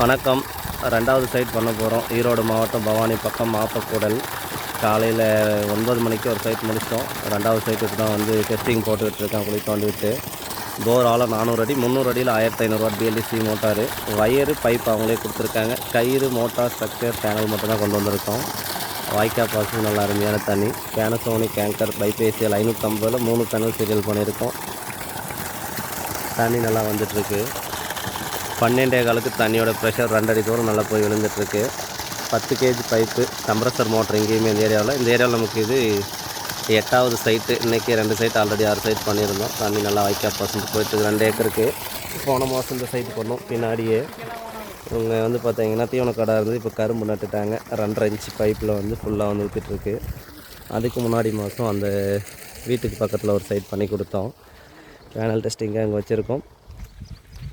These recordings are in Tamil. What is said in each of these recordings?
வணக்கம். ரெண்டாவது சைட் பண்ண போகிறோம் ஈரோடு மாவட்டம் பவானி பக்கம் மாப்பக்கூடல். காலையில் ஒன்பது மணிக்கு ஒரு சைட் முடிச்சிட்டோம். ரெண்டாவது சைட்டுக்கு தான் வந்து டெஸ்டிங் போட்டுக்கிட்டு இருக்கேன் குழி தோண்டி போர் ஆழம் நானூறு அடி முந்நூறு அடியில் ஆயிரத்தி ஐநூறுரூவா பிஎல்டிசி மோட்டார். வயரு பைப் அவங்களே கொடுத்துருக்காங்க. கயிறு மோட்டார் ஸ்ட்ரக்சர் சேனல் மட்டும்தான் கொண்டு வந்திருக்கோம். வாய்க்கா பாசு நல்லா அருமையான தண்ணி. பேனசோனிக் கேங்கர் பைபேசியல் ஐநூற்றம்பதில் மூணு சேனல் சீரியல் பண்ணியிருக்கோம். தண்ணி நல்லா வந்துட்டுருக்கு. பன்னெண்டே காலுக்கு தண்ணியோட ப்ரெஷர் ரெண்டடி தூரம் நல்லா போய் விழுந்துட்டுருக்கு. பத்து கேஜி பைப்பு கம்ப்ரஸர் மோட்டர் எங்கேயுமே இந்த ஏரியாவில் இந்த ஏரியாவில் நமக்கு இது எட்டாவது சைட்டு இன்றைக்கி ரெண்டு சைட் ஆல்ரெடி ஆறு சைட் பண்ணியிருந்தோம். தண்ணி நல்லா வைக்கா பசங்க போயிட்டு ரெண்டு ஏக்கருக்கு போன மாதம் இந்த சைட் பண்ணோம். பின்னாடியே இவங்க வந்து பார்த்தீங்கன்னா தீவன கடை இருந்து இப்போ கரும்பு நட்டுட்டாங்க. ரெண்டரை இன்ச்சு பைப்பில் வந்து ஃபுல்லாக வந்து ஊற்றிட்டுருக்கு அதுக்கு முன்னாடி மாதம் அந்த வீட்டுக்கு பக்கத்தில் ஒரு சைட் பண்ணி கொடுத்தோம். பேனல் டெஸ்டிங்காக அங்கே வச்சுருக்கோம்.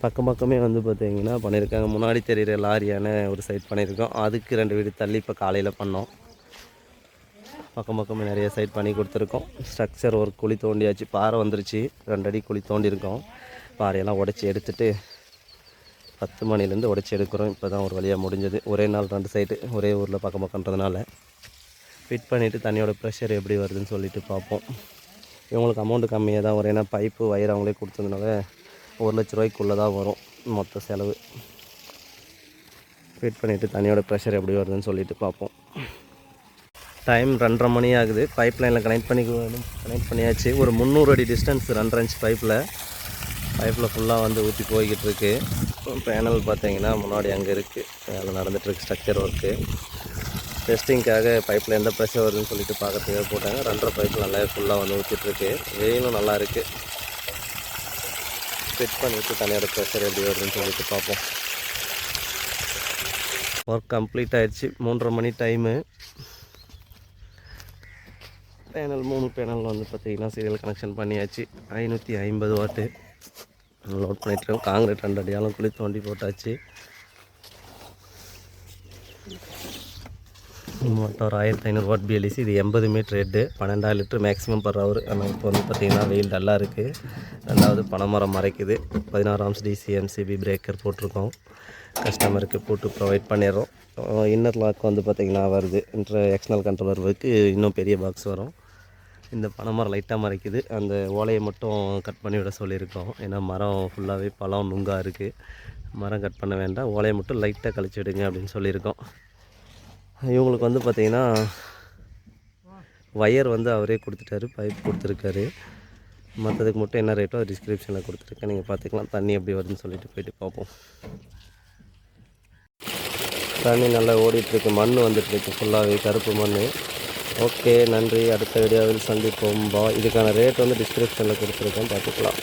பக்கம் பக்கமே வந்து பார்த்தீங்கன்னா பண்ணியிருக்காங்க முன்னாடி தெரிகிற லாரியான ஒரு சைட் பண்ணியிருக்கோம் அதுக்கு ரெண்டு வீடு தள்ளி இப்போ காலையில் பண்ணோம். பக்கம் பக்கமே நிறைய சைட் பண்ணி கொடுத்துருக்கோம். ஸ்ட்ரக்சர் ஒரு குழி தோண்டியாச்சு. பாறை வந்துருச்சு. ரெண்டடி குழி தோண்டியிருக்கோம் பாறையெல்லாம் உடச்சி எடுத்துட்டு பத்து மணிலேருந்து உடச்சி எடுக்கிறோம். இப்போ தான் ஒரு வழியாக முடிஞ்சது. ஒரே நாள் ரெண்டு சைட்டு ஒரே ஊரில் பக்கம் பக்கன்றதுனால ஃபிட் பண்ணிவிட்டு தண்ணியோட ப்ரெஷர் எப்படி வருதுன்னு சொல்லிட்டு பார்ப்போம். இவங்களுக்கு அமௌண்ட்டு கம்மியாக தான் வரும். ஏன்னா பைப்பு வயிறு அவங்களே கொடுத்ததுனால ஒரு லட்ச ரூபாய்க்குள்ளே தான் வரும் மொத்த செலவு. ஃபிட் பண்ணிவிட்டு தண்ணியோட ப்ரெஷர் எப்படி வருதுன்னு சொல்லிட்டு பார்ப்போம். டைம் ரெண்டரை மணி ஆகுது. பைப் லைனில் கனெக்ட் பண்ணி கனெக்ட் பண்ணியாச்சு. ஒரு முந்நூறு அடி டிஸ்டன்ஸ் ரெண்டரை இன்ச் பைப்பில் பைப்பில் ஃபுல்லாக வந்து ஊற்றி போய்கிட்டு இருக்கு. பேனல் பார்த்தீங்கன்னா முன்னாடி அங்கே இருக்குது வேலை நடந்துகிட்ருக்கு ஸ்ட்ரக்சர் ஒர்க்கு டெஸ்டிங்க்காக பைப்பில் எந்த ப்ரெஷர் வருதுன்னு சொல்லிட்டு பார்க்கறதுக்காக போட்டாங்க. ரெண்டரை பைப்பில் நல்லா ஃபுல்லாக வந்து ஊற்றிட்டுருக்கு வெயிலும் நல்லா இருக்குது ஃபிட் பண்ணிவிட்டு தனியோட ப்ரெஷர் எப்படி வருதுன்னு சொல்லிட்டு பார்ப்போம். ஒர்க் கம்ப்ளீட் ஆயிடுச்சு. மூன்றரை மணி டைமு பேனல் மூணு பேனல் வந்து பார்த்திங்கன்னா சீரியல் கனெக்ஷன் பண்ணியாச்சு. ஐநூற்றி ஐம்பது வாட்டு. லோட் பண்ணிட்டுருக்கோம் காங்கிரீட் ரெண்டு அடியாலும் குழி தோண்டி போட்டாச்சு. மொத்தம் ஒரு ஆயிரத்தி ஐநூறு வாட் பிஎல்இசி இது எண்பது மீட்ரு ஹெட்டு பன்னெண்டாயிரம் லிட்டர் மேக்ஸிமம் பர் ஹவர் ஆனால் இப்போ வந்து பார்த்திங்கன்னா வெயில் டல்லாக இருக்குது ரெண்டாவது பனைமரம் மறைக்குது. பதினாறாம் டிசிஎம்சிபி பிரேக்கர் போட்டிருக்கோம். கஸ்டமருக்கு போட்டு ப்ரொவைட் பண்ணிடுறோம். இன்னர் லாக் வந்து பார்த்திங்கன்னா வருது. இன்டர் எக்ஸ்டர்னல் கண்ட்ரோலர் ஒர்க்கு இன்னும் பெரிய பாக்ஸ் வரும். இந்த பனைமரம் லைட்டாக மறைக்குது. அந்த ஓலையை மட்டும் கட் பண்ணி விட சொல்லியிருக்கோம். ஏன்னா மரம் ஃபுல்லாகவே பழம் நுங்காக இருக்குது மரம் கட் பண்ண வேண்டாம். ஓலையை மட்டும் லைட்டாக கழிச்சு விடுங்க அப்படின்னு சொல்லியிருக்கோம். இவங்களுக்கு வந்து பார்த்திங்கன்னா ஒயர் வந்து அவரே கொடுத்துட்டாரு பைப் கொடுத்துருக்காரு. மற்றதுக்கு மட்டும் என்ன ரேட்டோ டிஸ்கிரிப்ஷனில் கொடுத்துருக்கேன். நீங்கள் பார்த்துக்கலாம் தண்ணி எப்படி வருதுன்னு சொல்லிட்டு போயிட்டு பார்ப்போம். தண்ணி நல்லா ஓடிட்டுருக்கு. மண் வந்துட்டுருக்கு ஃபுல்லாகவே கருப்பு மண். ஓகே நன்றி. அடுத்த வீடியோவில் சந்திப்போம். பா இதுக்கான ரேட் வந்து டிஸ்கிரிப்ஷனில் கொடுத்துருக்கேன். பார்த்துக்கலாம்